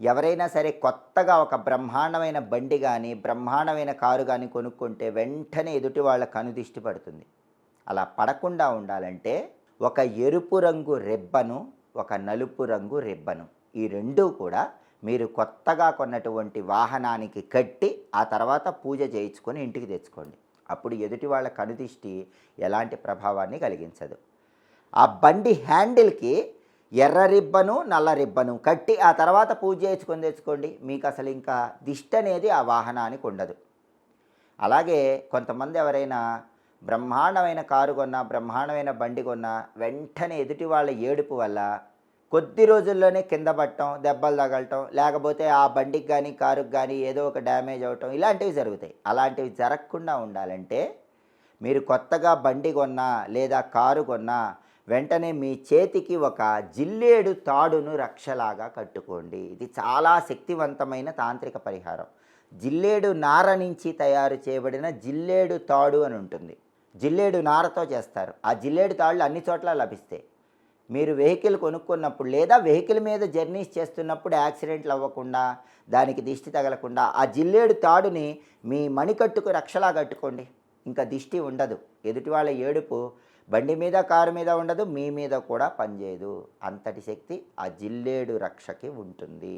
ఎవరైనా సరే కొత్తగా ఒక బ్రహ్మాండమైన బండి కానీ బ్రహ్మాండమైన కారు కానీ కొనుక్కుంటే వెంటనే ఎదుటి వాళ్ళ కనుదిష్టి పడుతుంది. అలా పడకుండా ఉండాలంటే ఒక ఎరుపు రంగు రెబ్బను ఒక నలుపు రంగు రెబ్బను ఈ రెండూ కూడా మీరు కొత్తగా కొన్నటువంటి వాహనానికి కట్టి ఆ తర్వాత పూజ చేయించుకొని ఇంటికి తెచ్చుకోండి. అప్పుడు ఎదుటి వాళ్ళ కనుదిష్టి ఎలాంటి ప్రభావాన్ని కలిగించదు. ఆ బండి హ్యాండిల్కి ఎర్ర రిబ్బను నల్ల రిబ్బను కట్టి ఆ తర్వాత పూజ చేసుకొని తెచ్చుకోండి. మీకు అసలు ఇంకా దిష్టి అనేది ఆ వాహనానికి ఉండదు. అలాగే కొంతమంది ఎవరైనా బ్రహ్మాండమైన కారు కొన్నా బ్రహ్మాండమైన బండి కొన్నా వెంటనే ఎదుటి వాళ్ళ ఏడుపు వల్ల కొద్ది రోజుల్లోనే కింద పట్టడం దెబ్బలు తగలటం లేకపోతే ఆ బండికి కానీ కారుకి కానీ ఏదో ఒక డ్యామేజ్ అవటం ఇలాంటివి జరుగుతాయి. అలాంటివి జరగకుండా ఉండాలంటే మీరు కొత్తగా బండి కొన్నా లేదా కారు కొన్నా వెంటనే మీ చేతికి ఒక జిల్లేడు తాడును రక్షలాగా కట్టుకోండి. ఇది చాలా శక్తివంతమైన తాంత్రిక పరిహారం. జిల్లేడు నార నుంచి తయారు చేయబడిన జిల్లేడు తాడు అని ఉంటుంది. జిల్లేడు నారతో చేస్తారు. ఆ జిల్లేడు తాళ్ళు అన్ని చోట్ల లభిస్తాయి. మీరు వెహికల్ కొనుక్కున్నప్పుడు లేదా వెహికల్ మీద జర్నీస్ చేస్తున్నప్పుడు యాక్సిడెంట్లు అవ్వకుండా దానికి దిష్టి తగలకుండా ఆ జిల్లేడు తాడుని మీ మణికట్టుకు రక్షలా కట్టుకోండి. ఇంకా దిష్టి ఉండదు. ఎదుటి వాళ్ళ ఏడుపు బండి మీద కారు మీద ఉండదు మీ మీద కూడా పనిచేయదు. అంతటి శక్తి ఆ జిల్లేడు రక్షకి ఉంటుంది.